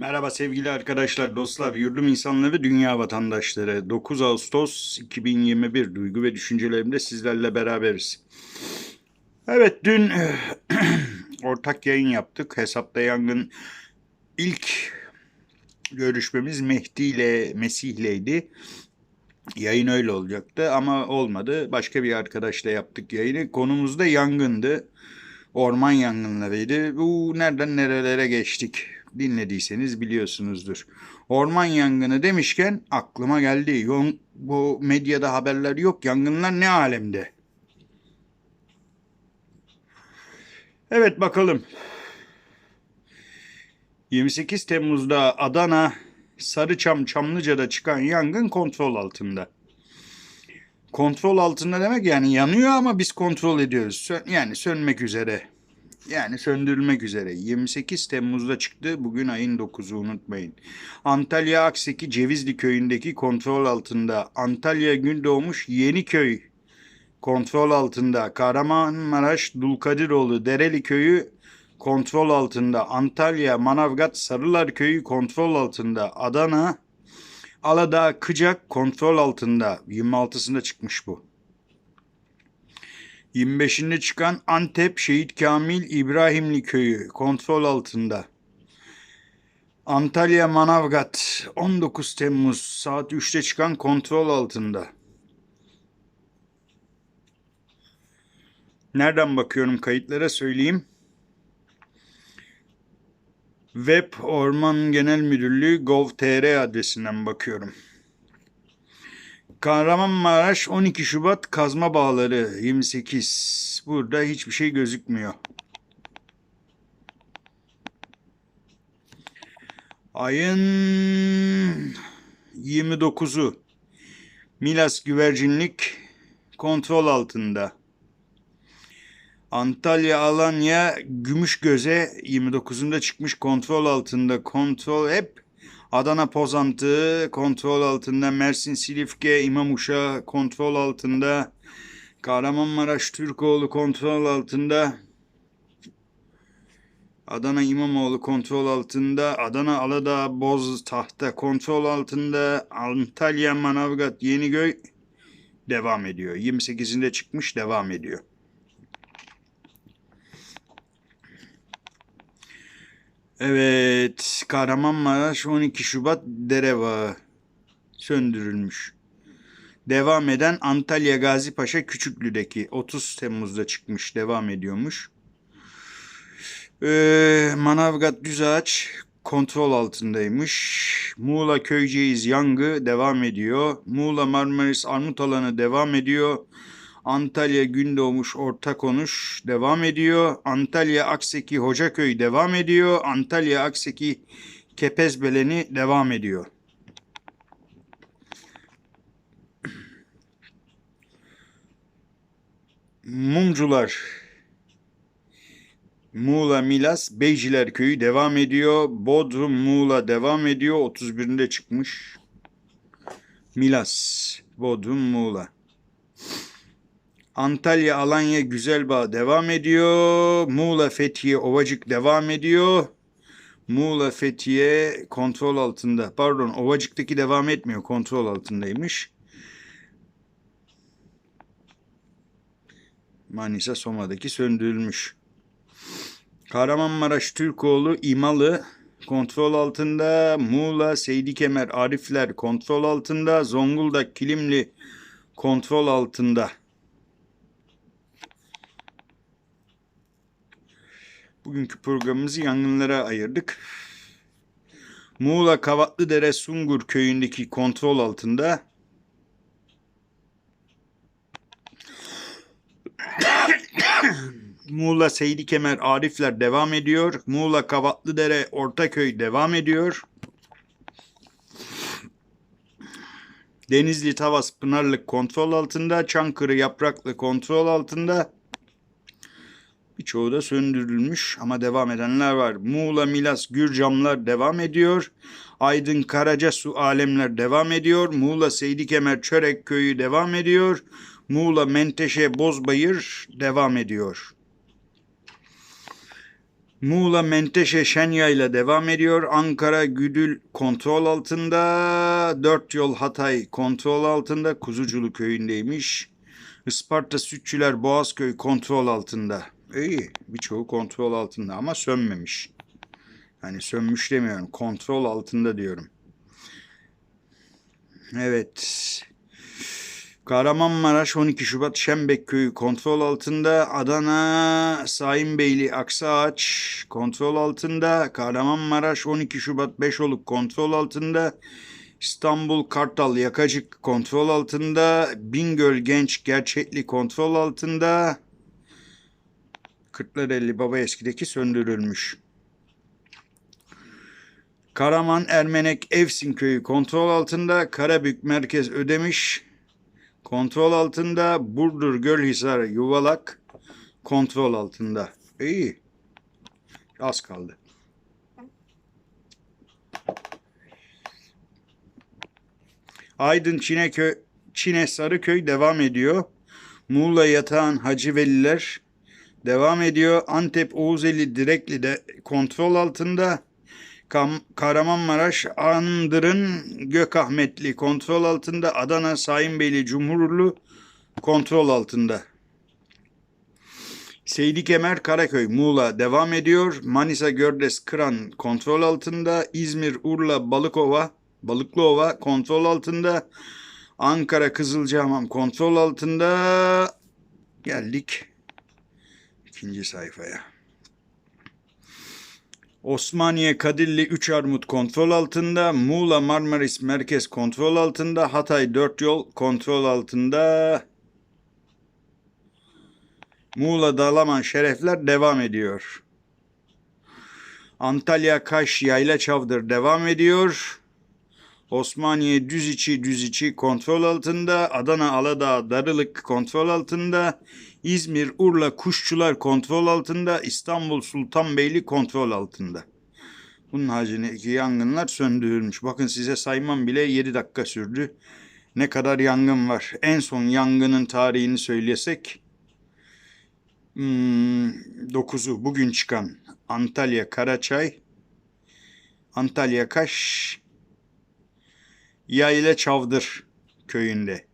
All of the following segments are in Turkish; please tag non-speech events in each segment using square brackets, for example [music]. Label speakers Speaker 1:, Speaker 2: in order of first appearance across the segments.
Speaker 1: Merhaba sevgili arkadaşlar, dostlar, yurdum insanları, dünya vatandaşları. 9 Ağustos 2021 duygu ve düşüncelerimde sizlerle beraberiz. Evet, dün [clears throat] ortak yayın yaptık. Hesapta Yangın ilk görüşmemiz Mehdi ile Mesih ileydi. Yayın öyle olacaktı ama olmadı. Başka bir arkadaşla yaptık yayını. Konumuz da yangındı. Orman yangınlarıydı. Bu nereden nerelere geçtik? Dinlediyseniz biliyorsunuzdur. Orman yangını demişken aklıma geldi. Yon- Bu medyada haberler yok. Yangınlar ne alemde? Evet bakalım. 28 Temmuz'da Adana Sarıçam Çamlıca'da çıkan yangın kontrol altında. Kontrol altında demek yani yanıyor ama biz kontrol ediyoruz. Yani sönmek üzere. Yani söndürülmek üzere. 28 Temmuz'da çıktı. Bugün ayın 9'u unutmayın. Antalya Akseki Cevizli köyündeki kontrol altında. Antalya Gündoğmuş Yeniköy kontrol altında. Kahramanmaraş Dulkadiroğlu Dereli köyü kontrol altında. Antalya Manavgat Sarılar köyü kontrol altında. Adana Aladağ Kıcak kontrol altında. 26'sında çıkmış bu. 25'inde çıkan Antep Şehit Kamil İbrahimli köyü kontrol altında. Antalya Manavgat 19 Temmuz saat 3'te çıkan kontrol altında. Nereden bakıyorum kayıtlara söyleyeyim. Web Orman Genel Müdürlüğü gov.tr adresinden bakıyorum. Kahramanmaraş 12 Şubat kazma bağları 28. Burada hiçbir şey gözükmüyor. Ayın 29'u Milas güvercinlik kontrol altında. Antalya, Alanya, Gümüşgöze 29'unda çıkmış kontrol altında. Kontrol hep Adana Pozantı kontrol altında. Mersin Silifke İmamuşa kontrol altında. Kahramanmaraş Türkoğlu kontrol altında. Adana İmamoğlu kontrol altında. Adana Aladağ Boz Tahta kontrol altında. Antalya Manavgat Yenigöy devam ediyor. 28'inde çıkmış devam ediyor. Evet, Kahramanmaraş 12 Şubat Dereva söndürülmüş. Devam eden Antalya Gazi Paşa Küçüklü'deki 30 Temmuz'da çıkmış, devam ediyormuş. Ee, Manavgat Düzağaç kontrol altındaymış. Muğla Köyceğiz Yangı devam ediyor. Muğla Marmaris Armut Alanı devam ediyor. Antalya Gündoğmuş Orta Konuş devam ediyor. Antalya Akseki Hocaköy devam ediyor. Antalya Akseki Kepezbeleni devam ediyor. Mumcular Muğla Milas Beyciler Köyü devam ediyor. Bodrum Muğla devam ediyor. 31'inde çıkmış. Milas Bodrum Muğla. Antalya, Alanya, Güzelbağ devam ediyor. Muğla, Fethiye, Ovacık devam ediyor. Muğla, Fethiye kontrol altında. Pardon, Ovacık'taki devam etmiyor. Kontrol altındaymış. Manisa, Soma'daki söndürülmüş. Kahramanmaraş, Türkoğlu, İmalı kontrol altında. Muğla, Seydi Kemer, Arifler kontrol altında. Zonguldak, Kilimli kontrol altında. Bugünkü programımızı yangınlara ayırdık. Muğla Kavatlıdere Sungur köyündeki kontrol altında. Muğla Seydi Kemer Arifler devam ediyor. Muğla Kavatlıdere Ortaköy devam ediyor. Denizli Tavas Pınarlık kontrol altında. Çankırı Yapraklı kontrol altında. Birçoğu da söndürülmüş ama devam edenler var. Muğla, Milas, Gürcamlar devam ediyor. Aydın, Karaca, Su Alemler devam ediyor. Muğla, Seydikemer, Çörek Köyü devam ediyor. Muğla, Menteşe, Bozbayır devam ediyor. Muğla Menteşe Şenya ile devam ediyor. Ankara Güdül kontrol altında. Dört yol Hatay kontrol altında. Kuzuculu köyündeymiş. Isparta Sütçüler Boğazköy kontrol altında. İyi birçoğu kontrol altında ama sönmemiş. Yani sönmüş demiyorum. Kontrol altında diyorum. Evet. Kahramanmaraş 12 Şubat Şembek Köyü kontrol altında. Adana Saimbeyli Aksaağaç kontrol altında. Kahramanmaraş 12 Şubat Beşoluk kontrol altında. İstanbul Kartal Yakacık kontrol altında. Bingöl Genç Gerçekli kontrol altında. Kırklareli Baba Eski'deki söndürülmüş. Karaman Ermenek Evsin Köyü kontrol altında. Karabük Merkez Ödemiş kontrol altında. Burdur Gölhisar Yuvalak kontrol altında. İyi. Az kaldı. Aydın Çineköy, Çine Sarıköy devam ediyor. Muğla Yatağan Hacı Veliler devam ediyor. Antep Oğuzeli Direkli de kontrol altında. Kam- Kahramanmaraş Andırın Gökahmetli kontrol altında. Adana Sayınbeyli Cumhurlu kontrol altında. Seydi Kemer Karaköy Muğla devam ediyor. Manisa Gördes Kıran kontrol altında. İzmir Urla Balıkova Balıklıova kontrol altında. Ankara Kızılcahamam kontrol altında. Geldik ikinci sayfaya. Osmaniye Kadirli 3 Armut kontrol altında. Muğla Marmaris Merkez kontrol altında. Hatay 4 Yol kontrol altında. Muğla Dalaman Şerefler devam ediyor. Antalya Kaş Yayla Çavdır devam ediyor. Osmaniye düz içi düz içi kontrol altında. Adana Aladağ Darılık kontrol altında. İzmir Urla Kuşçular kontrol altında. İstanbul Sultanbeyli kontrol altında. Bunun haricindeki yangınlar söndürülmüş. Bakın size saymam bile 7 dakika sürdü. Ne kadar yangın var. En son yangının tarihini söylesek hmm, 9'u bugün çıkan Antalya Karaçay, Antalya Kaş, Yayla Çavdır köyünde.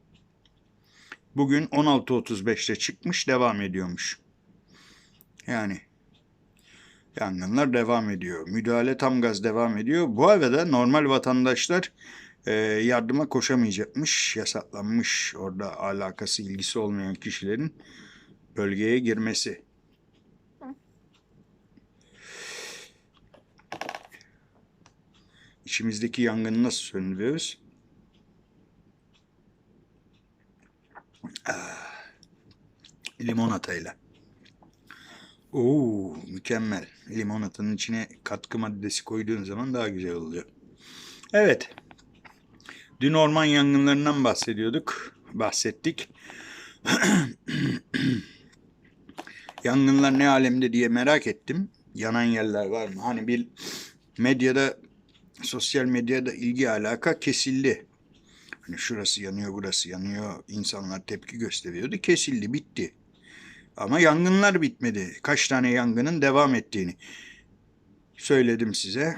Speaker 1: Bugün 16.35'te çıkmış devam ediyormuş. Yani yangınlar devam ediyor. Müdahale tam gaz devam ediyor. Bu arada normal vatandaşlar e, yardıma koşamayacakmış. Yasaklanmış orada alakası ilgisi olmayan kişilerin bölgeye girmesi. İçimizdeki yangını nasıl söndürüyoruz? Limonatayla. Oo, mükemmel. Limonatanın içine katkı maddesi koyduğun zaman daha güzel oluyor. Evet. Dün orman yangınlarından bahsediyorduk. Bahsettik. [clears throat] Yangınlar ne alemde diye merak ettim. Yanan yerler var mı? Hani bir medyada, sosyal medyada ilgi alaka kesildi. Hani şurası yanıyor, burası yanıyor. İnsanlar tepki gösteriyordu. Kesildi, bitti. Ama yangınlar bitmedi. Kaç tane yangının devam ettiğini söyledim size.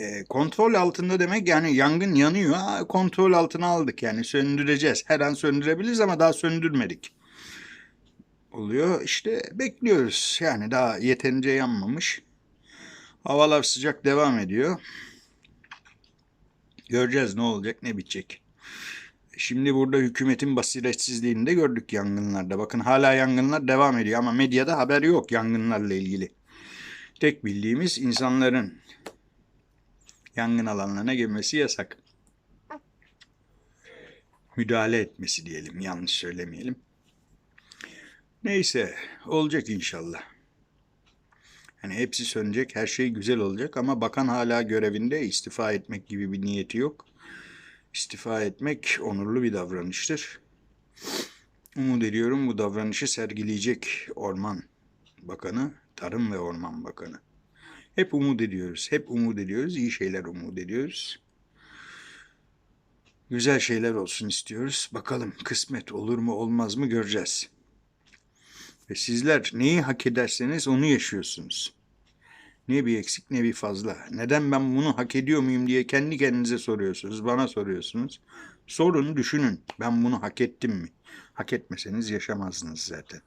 Speaker 1: E, kontrol altında demek yani yangın yanıyor. Ha, kontrol altına aldık yani söndüreceğiz. Her an söndürebiliriz ama daha söndürmedik. Oluyor işte bekliyoruz. Yani daha yeterince yanmamış. Havalar sıcak devam ediyor. Göreceğiz ne olacak ne bitecek. Şimdi burada hükümetin basiretsizliğini de gördük yangınlarda. Bakın hala yangınlar devam ediyor ama medyada haber yok yangınlarla ilgili. Tek bildiğimiz insanların yangın alanlarına girmesi yasak. Müdahale etmesi diyelim, yanlış söylemeyelim. Neyse, olacak inşallah. Yani hepsi sönecek, her şey güzel olacak ama bakan hala görevinde istifa etmek gibi bir niyeti yok. İstifa etmek onurlu bir davranıştır. Umut ediyorum bu davranışı sergileyecek Orman Bakanı, Tarım ve Orman Bakanı. Hep umut ediyoruz, hep umut ediyoruz, iyi şeyler umut ediyoruz. Güzel şeyler olsun istiyoruz. Bakalım kısmet olur mu olmaz mı göreceğiz. Ve sizler neyi hak ederseniz onu yaşıyorsunuz. Ne bir eksik ne bir fazla. Neden ben bunu hak ediyor muyum diye kendi kendinize soruyorsunuz. Bana soruyorsunuz. Sorun, düşünün. Ben bunu hak ettim mi? Hak etmeseniz yaşamazdınız zaten.